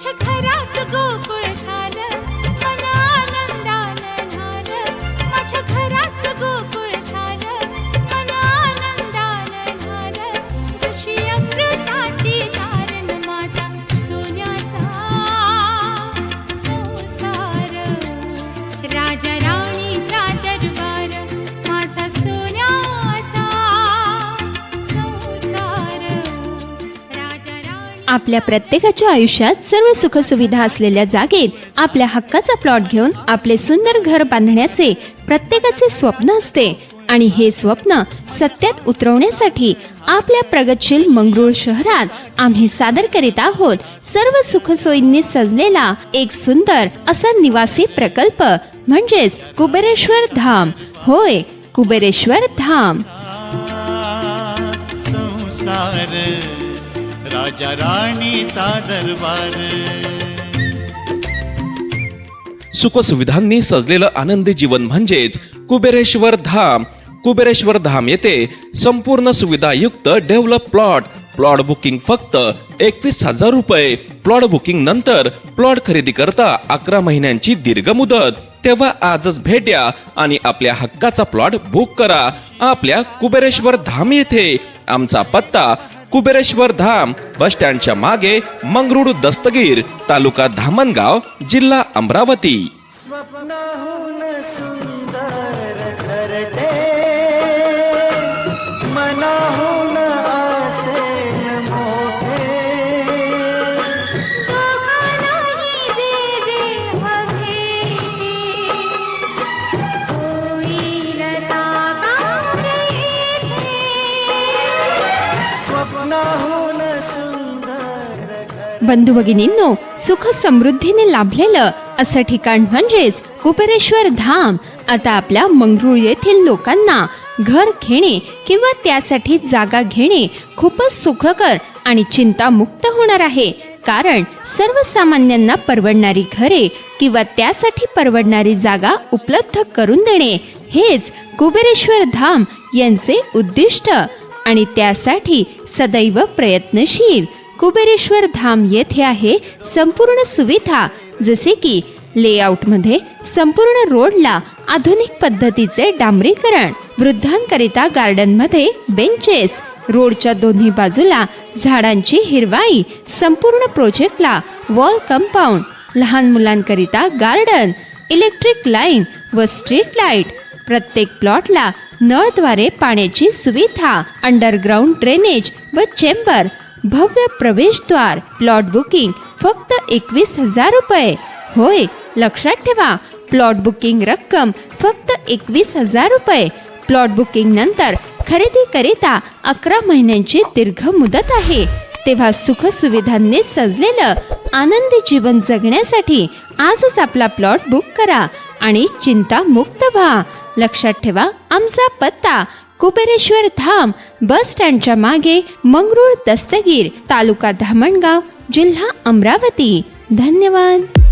माझ्या घरात गोकुळ झालं. आपल्या प्रत्येकाच्या आयुष्यात सर्व सुखसुविधा असलेल्या जागेत आपल्या हक्काचा प्लॉट घेऊन आपले सुंदर घर बांधण्याचे प्रत्येकाचे स्वप्न असते. आणि हे स्वप्न सत्यात उतरवण्यासाठी आपल्या प्रगतशील मंगरूळ शहरात आम्ही सादर करीत आहोत. सर्व सुखसोयींनी सजलेला एक सुंदर असा निवासी प्रकल्प म्हणजेच कुबेरेश्वर धाम. होय कुबेरेश्वर धाम. संसार राजा राणीचा दरबार. सुखसुविधांनी सजलेलं आनंदी जीवन म्हणजेच कुबेरेश्वर धाम. कुबेरेश्वर धाम येथे संपूर्ण सुविधायुक्त डेव्हलप प्लॉट. प्लॉट बुकिंग फक्त एकवीस हजार रुपये. प्लॉट बुकिंग नंतर प्लॉट खरेदी करता अकरा महिन्यांची दीर्घ मुदत. तेव्हा आजच भेट द्या आणि आपल्या हक्काचा प्लॉट बुक करा. आपल्या कुबेरेश्वर धाम येथे आमचा पत्ता कुबेरेश्वर धाम बस स्टँडच्या मागे मंगरुळ दस्तगीर तालुका धामणगाव जिल्हा अमरावती. बंधू भगिनींनो सुख समृद्धीने लाभलेलं असं ठिकाण म्हणजेच कुबेरेश्वर धाम. आता आपल्या मंगरूळ येथील लोकांना घर घेणे किंवा त्यासाठी जागा घेणे खूपच सुखकर आणि चिंतामुक्त होणार आहे. कारण सर्वसामान्यांना परवडणारी घरे किंवा त्यासाठी परवडणारी जागा उपलब्ध करून देणे हेच कुबेरेश्वर धाम यांचे उद्दिष्ट. आणि त्यासाठी सदैव प्रयत्नशील. कुबेरेश्वर धाम येथे आहे संपूर्ण सुविधा जसे की लेआउटमध्ये संपूर्ण रोडला आधुनिक पद्धतीचे डांबरीकरण वृद्धांकरिता गार्डनमध्ये बेंचेस रोडच्या दोन्ही बाजूला झाडांची हिरवाई संपूर्ण प्रोजेक्टला वॉल कंपाऊंड लहान मुलांकरिता गार्डन इलेक्ट्रिक लाईन व स्ट्रीट लाइट. प्रत्येक प्लॉटला नळद्वारे पाण्याची सुविधा अंडरग्राऊंड ड्रेनेज व चेंबर भव्य प्रवेशद्वार प्लॉट बुकिंग फक्त एकवीस हजार रुपये. होय लक्षात ठेवा प्लॉट बुकिंग रक्कम फक्त एकवीस हजार रुपये. प्लॉट बुकिंग नंतर खरेदी करिता अकरा महिन्यांची दीर्घ मुदत आहे. तेव्हा सुख सुविधांनी सजलेलं आनंदी जीवन जगण्यासाठी आजच आपला प्लॉट बुक करा आणि चिंता मुक्त व्हा. लक्षात ठेवा आमचा पत्ता कुबेरेश्वर धाम बस स्टँडच्या मागे मंगरूळ दस्तगीर तालुका धामणगाव जिल्हा अमरावती. धन्यवाद.